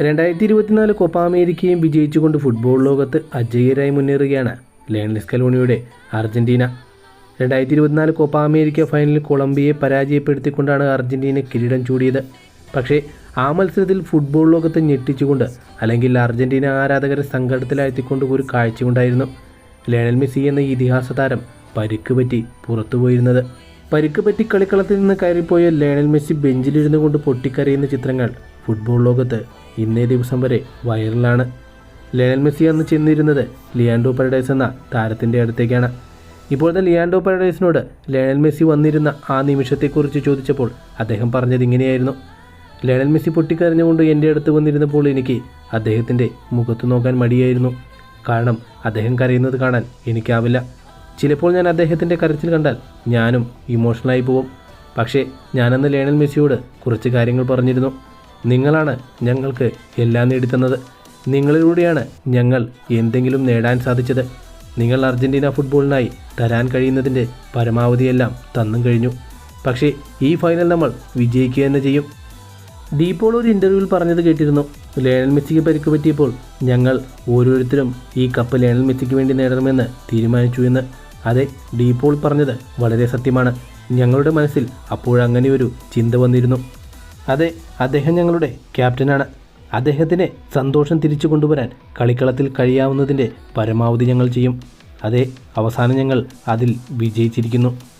രണ്ടായിരത്തി ഇരുപത്തിനാല് കൊപ്പ അമേരിക്കയും വിജയിച്ചുകൊണ്ട് ഫുട്ബോൾ ലോകത്ത് അജയ്യരായി മുന്നേറുകയാണ് ലയണൽ സ്കലോണിയുടെ അർജന്റീന. രണ്ടായിരത്തി ഇരുപത്തിനാല് കൊപ്പ അമേരിക്ക ഫൈനലിൽ കൊളംബിയയെ പരാജയപ്പെടുത്തിക്കൊണ്ടാണ് അർജന്റീന കിരീടം ചൂടിയത്. പക്ഷേ ആ മത്സരത്തിൽ ഫുട്ബോൾ ലോകത്തെ ഞെട്ടിച്ചുകൊണ്ട് അല്ലെങ്കിൽ അർജന്റീന ആരാധകരെ സങ്കടത്തിലാഴ്ത്തിക്കൊണ്ട് ഒരു കാഴ്ചയുണ്ടായിരുന്നു. ലയണൽ മെസ്സി എന്ന ഇതിഹാസ താരം പരിക്ക് പറ്റി പുറത്തുപോയിരുന്നത്. പരിക്ക് പറ്റി കളിക്കളത്തിൽ നിന്ന് കയറിപ്പോയ ലയണൽ മെസ്സി ബെഞ്ചിലിരുന്നു കൊണ്ട് പൊട്ടിക്കരയുന്ന ചിത്രങ്ങൾ ഫുട്ബോൾ ലോകത്ത് ഇന്നേ ദിവസം വരെ വൈറലാണ്. ലയണൽ മെസ്സി അന്ന് ചെന്നിരുന്നത് ലിയാൻഡോ പരഡൈസ് എന്ന താരത്തിന്റെ അടുത്തേക്കാണ്. ഇപ്പോഴത്തെ ലിയാൻഡോ പരഡൈസിനോട് ലയണൽ മെസ്സി വന്നിരുന്ന ആ നിമിഷത്തെക്കുറിച്ച് ചോദിച്ചപ്പോൾ അദ്ദേഹം പറഞ്ഞത് ഇങ്ങനെയായിരുന്നു. ലയണൽ മെസ്സി പൊട്ടിക്കരഞ്ഞുകൊണ്ട് എന്റെ അടുത്ത് വന്നിരുന്നപ്പോൾ എനിക്ക് അദ്ദേഹത്തിന്റെ മുഖത്ത് നോക്കാൻ മടിയായിരുന്നു. കാരണം അദ്ദേഹം കരയുന്നത് കാണാൻ എനിക്കാവില്ല. ചിലപ്പോൾ ഞാൻ അദ്ദേഹത്തിന്റെ കരച്ചിൽ കണ്ടാൽ ഞാനും ഇമോഷണലായി പോവും പക്ഷേ ഞാനന്ന് ലയണൽ മെസ്സിയോട് കുറച്ച് കാര്യങ്ങൾ പറഞ്ഞിരുന്നു. നിങ്ങളാണ് ഞങ്ങൾക്ക് എല്ലാം നേടിത്തന്നത്. നിങ്ങളിലൂടെയാണ് ഞങ്ങൾ എന്തെങ്കിലും നേടാൻ സാധിച്ചത്. നിങ്ങൾ അർജന്റീന ഫുട്ബോളിനായി തരാൻ കഴിയുന്നതിന്റെ പരമാവധിയെല്ലാം തന്നും കഴിഞ്ഞു. പക്ഷേ ഈ ഫൈനൽ നമ്മൾ വിജയിക്കുക തന്നെ ചെയ്യും. ഡീപ്പോൾ ഒരു ഇന്റർവ്യൂവിൽ പറഞ്ഞത് കേട്ടിരുന്നു. ലയണൽ മെസ്സിക്ക് പരിക്ക് പറ്റിയപ്പോൾ ഞങ്ങൾ ഓരോരുത്തരും ഈ കപ്പ് ലയണൽ മെസ്സിക്ക് വേണ്ടി നേടണമെന്ന് തീരുമാനിച്ചു എന്ന്. അതെ ഡീപ്പോൾ പറഞ്ഞത് വളരെ സത്യമാണ്. ഞങ്ങളുടെ മനസ്സിൽ അപ്പോഴങ്ങനെ ഒരു ചിന്ത വന്നിരുന്നു. അതെ അദ്ദേഹം ഞങ്ങളുടെ ക്യാപ്റ്റനാണ്. അദ്ദേഹത്തിന് സന്തോഷം തിരിച്ചു കൊണ്ടുവരാൻ കളിക്കളത്തിൽ കഴിയാവുന്നതിന്റെ പരമാവധി ഞങ്ങൾ ചെയ്യും. അതെ അവസാനം ഞങ്ങൾ അതിൽ വിജയിച്ചിരിക്കുന്നു.